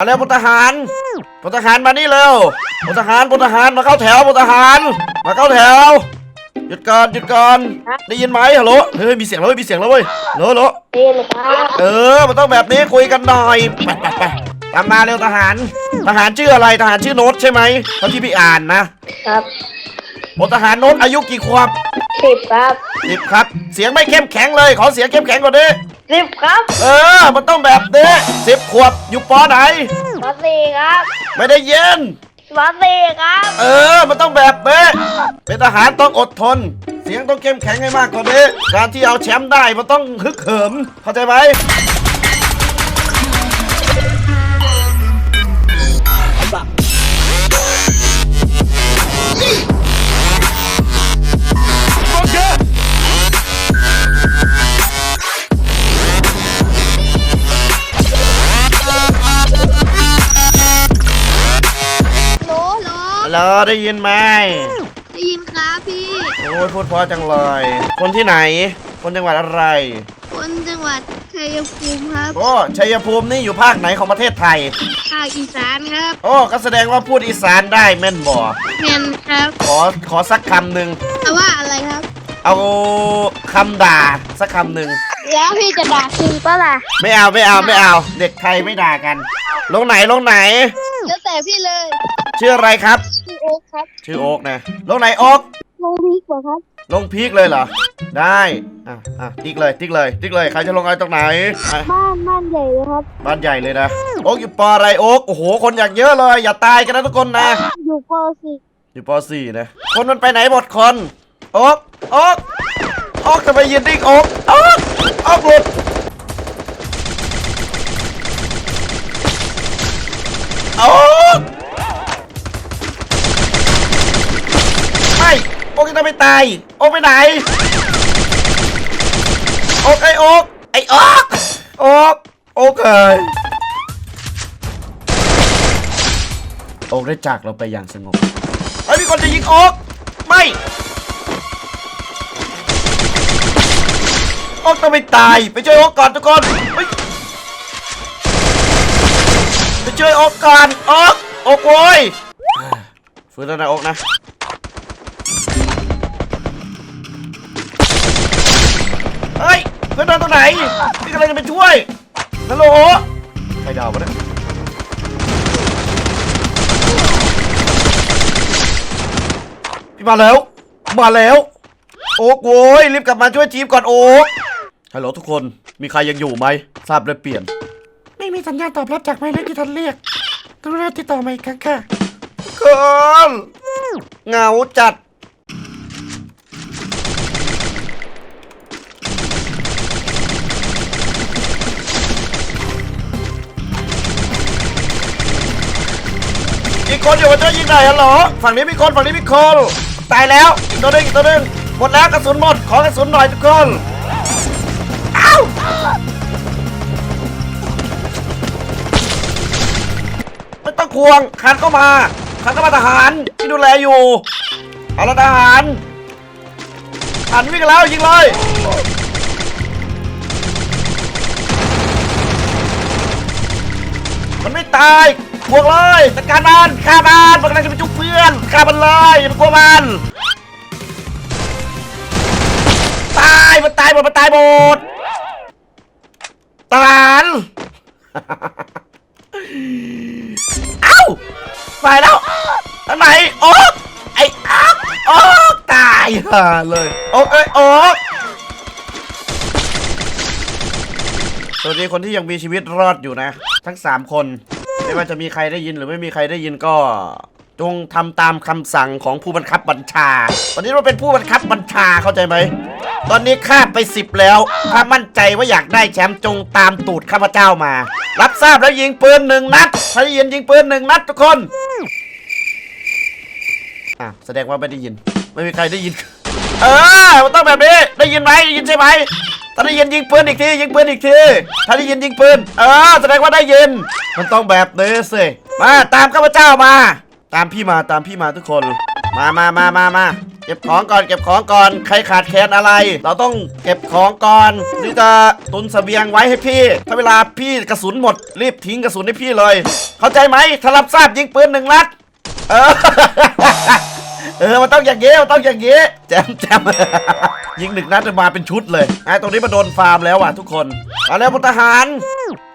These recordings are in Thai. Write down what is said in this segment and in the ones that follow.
มาเร็วพลทหารพลทหารมานี่เร็วพลทหารพลทหารมาเข้าแถวพลทหาร มาเข้าแถว หยุดก่อนหยุดก่อนได้ยินไหมฮัลโหล เฮ้ยมีเสียงแล้วเว้ยมีเสียงแล้วเว้ยฮัลโหลฮัลโหลเรียนเลยครับเออ มันต้องแบบนี้คุยกันหน่อย ไปไปไปตามมาเร็วทหาร ทหารชื่ออะไร ทหารชื่อโน้ตใช่ไหมเท่าที่พี่อ่านนะ ครับพลทหารโน้ตอายุกี่ขวบสิบครับสิบครับ เสียงไม่เข้มแข็งเลย ขอเสียงเข้มแข็งกว่านี้ สิบครับเออ มันต้องแบบนี้สิบขวบอยู่ปอไหน ปสี่ครับไม่ได้เย็น ปสี่ครับเออ มันต้องแบบนี้เป็นทหารต้องอดทน เสียงต้องเข้มแข็งให้มากกว่านี้ การที่เอาแชมป์ได้มันต้องฮึกเหิม เข้าใจไหม ลฮัลโหลได้ยินไหมได้ยินครับพี่ โอ้ยพูดเพราะจังเลย คนที่ไหน คนจังหวัดอะไร คนจังหวัดชัยภูมิครับ โอ้ชัยภูมินี่อยู่ภาคไหนของประเทศไทย ภาคอีสานครับ โอ้ก็แสดงว่าพูดอีสานได้แม่นบ่เมียนครับ ขอขอสักคำหนึ่งแต่ว่าอะไรครับ เอาคำด่าสักคำหนึ่งแล้วพี่จะด่าจริงปะล่ะไม่เอาไม่เอาไม่เอา เด็กไทยไม่ด่ากัน ลงไหนลงไหน แล้วแต่พี่เลยชื่ออะไรครับ พี่โอ๊คครับชื่อโอ๊กนะ ลงไหนโอ๊กลงพีกว่าครับลงพีกเลยเหรอ ได้ อะอะติ๊กเลยติ๊กเลยติ๊กเลยใครจะลงอะไรตรงไหนอะบ้านบ้านใหญ่เลยครับ บ้านใหญ่เลยนะ โอ๊กอยู่ปออะไรโอ๊กโอ้โหคนอยากเยอะเลย อย่าตายกันนะทุกคนนะ อยู่ปสี่อยู่ป .4 นะ คนมันไปไหนหมดคน โอ๊กโอ๊กโอ๊กทำไมยืนนิ่งโอ๊กโอ๊กโอ๊กหลุดโอ๊กไม่โอ๊กจะไมตายโอ๊กไปไหนโอ๊กไอโอกไอโอ๊กโอกโอ๊กเอ้ยโอกได้จากเราไปอย่างสงบเฮ้มีคนจะยิงโอกไม่ อ๊กต้องไม่ตาย ไปช่วยโอ๊กก่อนทุกคนเฮ้ยไปช่วยโอ๊กก่อนโอ๊กโอ๊กโว้ยอ่าฟื้นแล้วนะโอ๊กนะเฮ้ยเพื่อนนอนตรงไหนพี่กำลังจะไปช่วยฮัลโหลใครดาวมาเนี่ยพี่มาแล้ว มาแล้ว โอ๊กโว้ยรีบกลับมาช่วยทีมก่อนโอ๊ก ฮัลโหลทุกคน มีใครยังอยู่ไหม ทราบเลยเปลี่ยน ไม่มีสัญญาณตอบรับจากหมายเลขที่ท่านเรียกกรุณาติดต่อมาอีกครั้งค่ะทุกคนเหงาจัด อีกคนอยู่กับเจ้ายิงไหนฮัลโหลฝั่งนี้มีคนฝั่งนี้มีคนตายแล้วอีกตัวหนึงอีกตัวหนึงหมดแล้วกระสุนหมดขอกระสุนหน่อยทุกคนอ้าว ไม่ต้องควงขันเข้ามาขันเข้ามาทหารที่ดูแลอยู่เอาละทหารทหารวิ่งแล้วยิงเลยมันไม่ตายบวกเลยจัดการมันฆ่ามันมันกำลังจะไปจุกเพื่อนฆ่ามันเลยอย่าไปกลัวมันตายมันตายหมดมันตายหมด ตานเอ้าไปแล้วทางไหนโอ๊กไอ้อ๊กโอ๊กตายห่าเลยโอ๊กเอ้ยโอ๊กสวัสดีคนที่ยังมีชีวิตรอดอยู่นะ ทั้งสามคน ไม่ว่าจะมีใครได้ยินหรือไม่มีใครได้ยินก็ จงทำตามคำสั่งของผู้บังคับบัญชาตอนนี้เราเป็นผู้บังคับบัญชาเข้าใจไหม ตอนนี้ข้าไปสิบแล้ว ถ้ามั่นใจว่าอยากได้แชมป์จงตามตูดข้าพเจ้ามา รับทราบแล้วยิงปืนหนึ่งนัดถ้ายินยิงปืนหนึ่งนัดทุกคนอะแสดงว่าไม่ได้ยิน ไม่มีใครได้ยิน เออ มันต้องแบบนี้ ได้ยินไหมได้ยินใช่ไหมถ้าได้ยินยิงปืนอีกทียิงปืนอีกที ถ้าได้ยินยิงปืน เออ แสดงว่าได้ยิน มันต้องแบบนี้สิ มาตามข้าพเจ้ามา ตามพี่มาตามพี่มาทุกคน มามามามามาเก็บของก่อนเก็บของก่อน ใครขาดแคลนอะไร เราต้องเก็บของก่อนนี่จะตุนเสบียงไว้ให้พี่ ถ้าเวลาพี่กระสุนหมด รีบทิ้งกระสุนให้พี่เลย เข้าใจไหมถ้ารับทราบยิงปืนหนึ่งนัดเออเออ มันต้องอย่างเงี้ยมันต้องอย่างเงี้ยแจมแจมยิงหนึ่งนัดจะมาเป็นชุดเลยไอ้ตรงนี้มาโดนฟาร์มแล้วอะทุกคนมาแล้วพลทหาร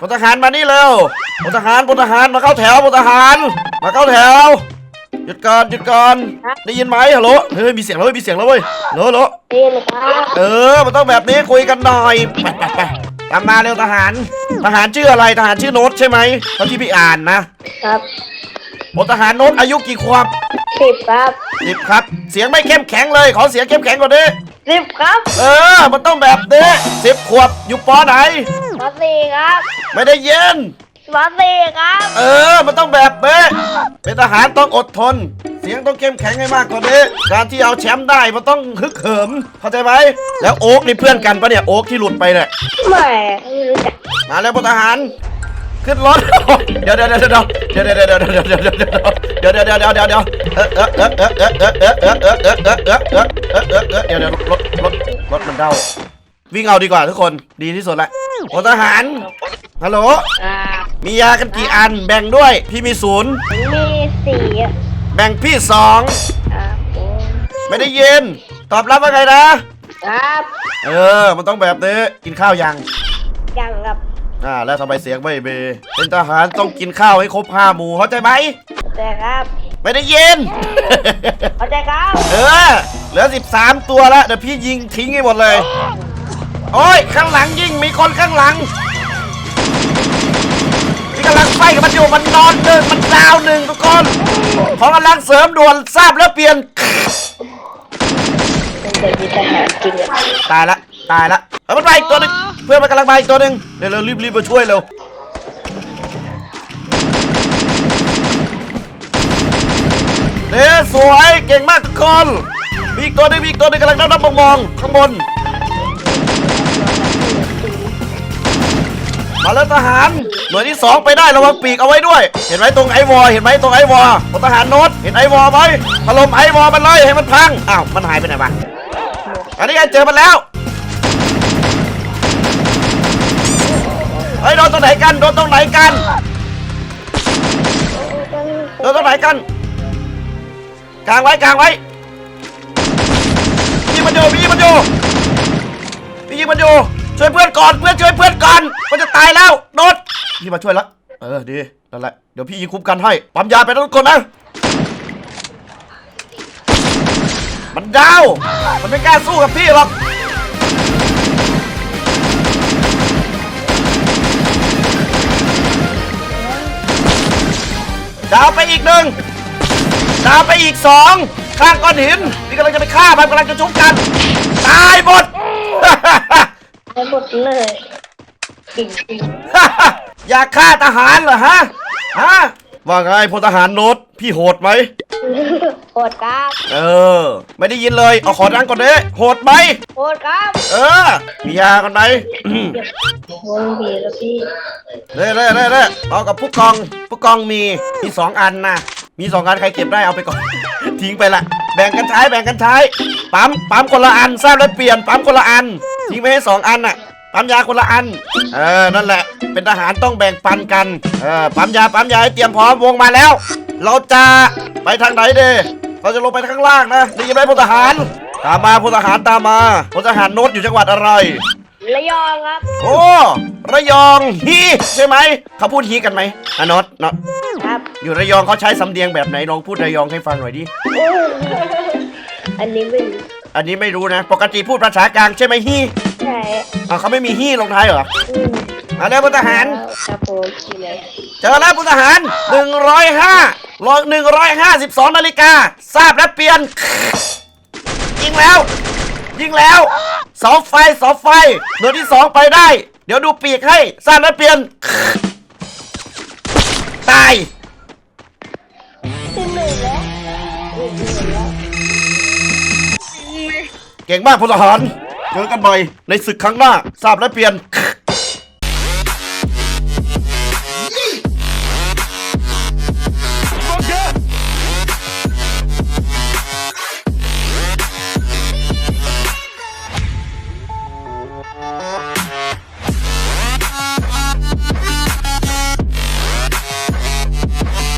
พลทหารมานี่เร็วพลทหารพลทหารมาเข้าแถวพลทหาร มาเข้าแถว หยุดก่อนหยุดก่อนได้ยินไหมฮัลโหลเฮ้ยมีเสียงแล้วเว้ยมีเสียงแล้วเว้ยฮัลโหลฮัลโหลเรียนครับเออมันต้องแบบนี้คุยกันหน่อยไปไปไปตามมาเร็วทหาร ทหารชื่ออะไรทหารชื่อโน้ตใช่ไหมเท่าที่พี่อ่านนะครับพลทหารโน้ตอายุกี่ขวบสิบครับสิบครับ เสียงไม่เข้มแข็งเลยขอเสียงเข้มแข็งกว่านี้สิบครับ เออ มันต้องแบบนี้สิบขวบอยู่ปอไหนมาสี่ครับ ไม่ได้เย็น มาสี่ครับ เออ มันต้องแบบนี้เป็นทหารต้องอดทน เสียงต้องเข้มแข็งให้มากกว่านี้ การที่เอาแชมป์ได้มันต้องฮึกเหิม เข้าใจไหม แล้วโอ๊กนี่เพื่อนกันปะเนี่ย โอ๊กที่หลุดไปเนี่ย ไม่ไม่รู้จักมาแล้วพลทหาร ขึ้นรถ เดี๋ยวเดี๋ยวเดี๋ยวเดี๋ยวเดี๋ยวเดี๋ยวเดี๋ยวเดี๋ยวเดี๋ยวเดี๋ยวเดี๋ยวเดี๋ยวเดี๋ยวเดี๋ยวเดี๋ยวเดี๋ยวเดี๋ยวเออเออเออเออเออเออเออเอเออเอเออเอเออเอเออเอเออเอเดี๋ยวเดี๋ยวรถรถรถมันเด้าวิ่งเอาดีกว่าทุกคนดีที่สุดละพลทหารฮัลโหล มียากันกี่อัน แบ่งด้วย พี่มีศูนย์ มีสี่อะแบ่งพี่สองอ่าผมไม่ได้ยิน ตอบรับว่าไงนะ ครับเออ มันต้องแบบนี้ กินข้าวยัง ยังครับอ่า แล้วทำไมเสียงไม่เบเป็นทหารต้องกินข้าวให้ครบห้าหมู่เข้าใจไหม เข้าใจครับไม่ได้ยิน เข้าใจครับเออ เหลือ 13 ตัวแล้วเดี๋ยวพี่ยิงทิ้งให้หมดเลย โอ้ย ข้างหลังยิง มีคนข้างหลังพี่ กำลังไฟกับมันอยู่มันนอนหนึ่งมันดาวหนึ่งทุกคน ของกำลังเสริมด่วนทราบแล้วเปลี่ยนเป็นเด็กมีทหาจริงอะตายละตายละเอามันไปอีกตัวหนึงเพื่อนมันกำลังมาอีกตัวหนึงเดี๋ยวเรารีบรีบมาช่วยเร็วเด้สวยเก่งมากทุกคนมีอีกตัวหนึงมีอีกตัวหนึงกำลังนับนับมองมองๆข้างบน มาแล้วทหาร หน่วยที่สองไปได้ระวังปีกเอาไว้ด้วย เห็นไหมตรงไอวอเห็นไหมตรงไอวอพลทหารโน้ตเห็นไอวอไหมถล่มไอวอมันเลยให้มันพัง อ้าวมันหายไปไหนวะอันนี้ไงเจอมันแล้วเฮ้ยโดนตรงไหนกันโดนตรงไหนกันโดนตรงไหนกันกางไว้กางไว้ยิงมันอยู่ยิงมันอยู่ยิงมันอยู่ ช่วยเพื่อนก่อนเพื่อนช่วยเพื่อนก่อนมันจะตายแล้วโดดพี่มาช่วยละเออดีนั่นแหละเดี๋ยวพี่ยิงคุ้มกันให้ปั๊มยาไปทุกคนนะมันดาว มันไม่กล้าสู้กับพี่หรอกดาวไปอีกหนึ่งดาวไปอีกสองข้างก้อนหินนี่กำลังจะไปฆ่ามันกำลังจะชุบกัน ตายหมด เลยจริงจริงอยากฆ่าทหารเหรอฮะ ฮะ ว่าไงพลทหารโน้ตพี่โหดไหมโหดครับเออ ไม่ได้ยินเลย เอาขอดังก่อนเด้โหดไหม โหดครับเออ มียากันไหมโหดผีแล้วพี่เร่เร่เร่เร่เอากับผู้กอง ผู้กองมี มีสองอันนะ มีสองอันใครเก็บได้เอาไปก่อน ทิ้งไปละ แบ่งกันใช้ แบ่งกันใช้ ปั๊ม ปั๊มคนละอันทราบแล้วเปลี่ยน ปั๊มคนละอัน ทิ้งไปให้สองอันน่ะ ปั๊มยาคนละอัน เออ นั่นแหละ เป็นทหารต้องแบ่งปันกัน เออ ปั๊มยา ปั๊มยาให้เตรียมพร้อมวงมาแล้ว เราจะไปทางไหนเดเราจะลงไปข้างล่างนะได้ยินไหมพลทหาร ตามมาพลทหารตามมาพลทหารโน้ตอยู่จังหวัดอะไร ระยองครับ โอ้ ระยองฮีใช่ไหม เขาพูดฮีกันไหมอะน็อตน็อตครับ อยู่ระยองเขาใช้สำเนียงแบบไหนลองพูดระยองให้ฟังหน่อยดิ อันนี้ไม่รู้อันนี้ไม่รู้นะ ปกติพูดภาษากลางใช่ไหมฮี ใช่อ่าวเขาไม่มีฮีลงท้ายเหรออืมมาแล้วพลทหาร ครับผมที่ไหนเจอแล้วพลทหารหนึ่งร้อยห้าร้อยหนึ่งร้อยห้าสิบสองนาฬิกา ทราบแล้วเปลี่ยน ยิงแล้ว ยิงแล้วเสาไฟเสาไฟหน่วยที่สองไปได้ เดี๋ยวดูปีกให้ ทราบแล้วเปลี่ยน ตาย ที่หนึ่งแล้วอืมหนึ่งแล้วเก่งมากพลทหาร เจอกันใหม่ในศึกครั้งหน้าทราบและเปลี่ยน